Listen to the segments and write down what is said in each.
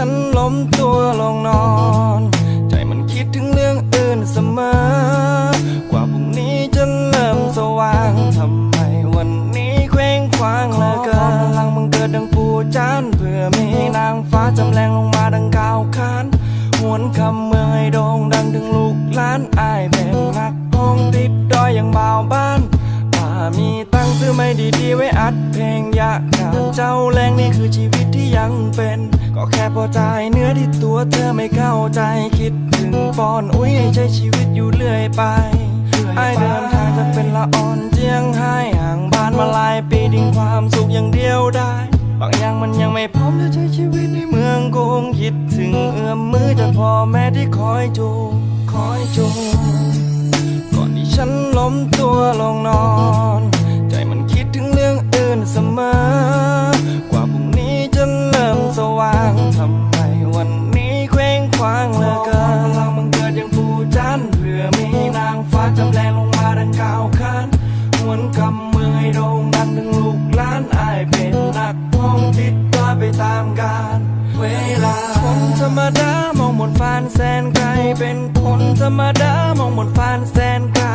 ฉันล้มตัวลงนอน ใจมันคิดถึงเรื่องอื่นเสมอ กว่าพรุ่งนี้จะเริ่มสว่างทำไมวันนี้เคว้งคว้างเหลือเกินพลังมึงเกิดดังปูจานเพื่อมีนางฟ้าจำแรงลงมาดังกาวคานหวนคำเมืองให้โด่งดังถึงลูกหลานอายเป็นนักห้องติดดอยอย่างบ่าวบ้านถ้ามีตังค์ซื้อไม่ดีๆไว้อัดเพลงอยากงานเจ้าแรงนี่คือชีวิตที่ยังเป็น ก็แค่พอใจเนื้อที่ตัวเธอไม่เข้าใจคิดถึงปอนอุ้ยให้ใช้ชีวิตอยู่เรื่อยไปไอเดินทางจะเป็นละอ่อนเจียงไห้ห่างบ้านมาหลายปีดิ้งความสุขอย่างเดียวได้ บางอย่างมันยังไม่พร้อมจะใช้ชีวิตในเมืองกรุงคิดถึงเอื้อมมือจากพ่อแม่ที่คอยจูคอยจูก่อนที่ฉันล้มตัวลงนอน นักท่องติดตามไปตามกาลเวลาคนธรรมดามองบนฟ้านแสนไกล เป็นคนธรรมดามองบนฟ้านแสนไกล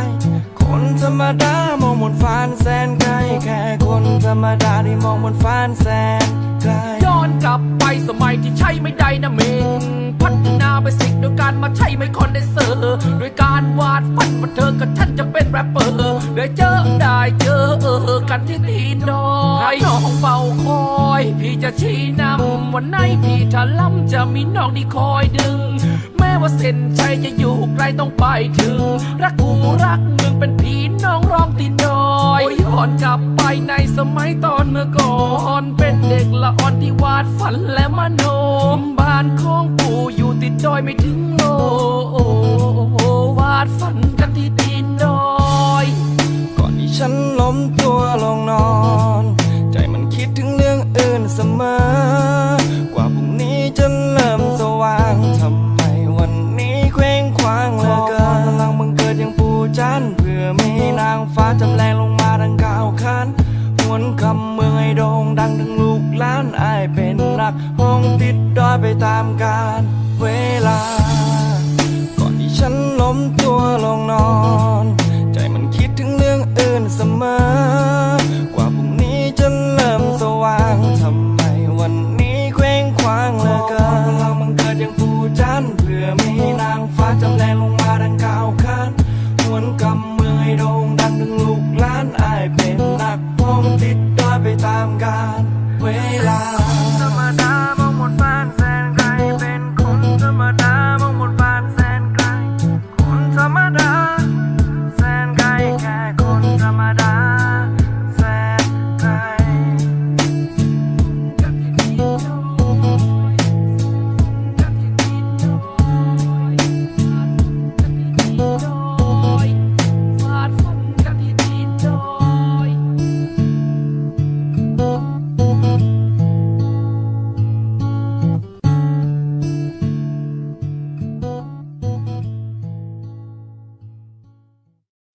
คนธรรมดามองบนฟ้านแสนไกล แค่คนธรรมดาที่มองบนฟ้านแสนไกล ย้อนกลับไปสมัยที่ใช้ไม่ได้นะเมงพัฒนาไปสิ่งโดยการมาใช้ไม่คอนเดนเซอร์โดยการวาดฝันว่าเธอกับฉันจะเป็นแรปเปอร์ได้เจอได้เจอกันที่ตีนดอ พี่นำวันไหนพี่ถ้าล้ำจะมีน้องที่คอยดึง แม้ว่าเส้นชัยจะอยู่ไกลต้องไปถึง รักกูรักมึงเป็นพี่น้องร้องตีนดอยย้อนกลับไปในสมัยตอนเมื่อก่อน เป็นเด็กละอ่อนที่วาดฝันและมโนมบ้านของปู่อยู่ติดดอยไม่ถึงโลวาดฝันกันที่ตีนดอย ก่อนที่ฉันล้มตัวลงนอน วนคำเมืองไอ้โด่งดังทั้งลูกหลานอายเป็นนักห้องติดดอยไปตามกา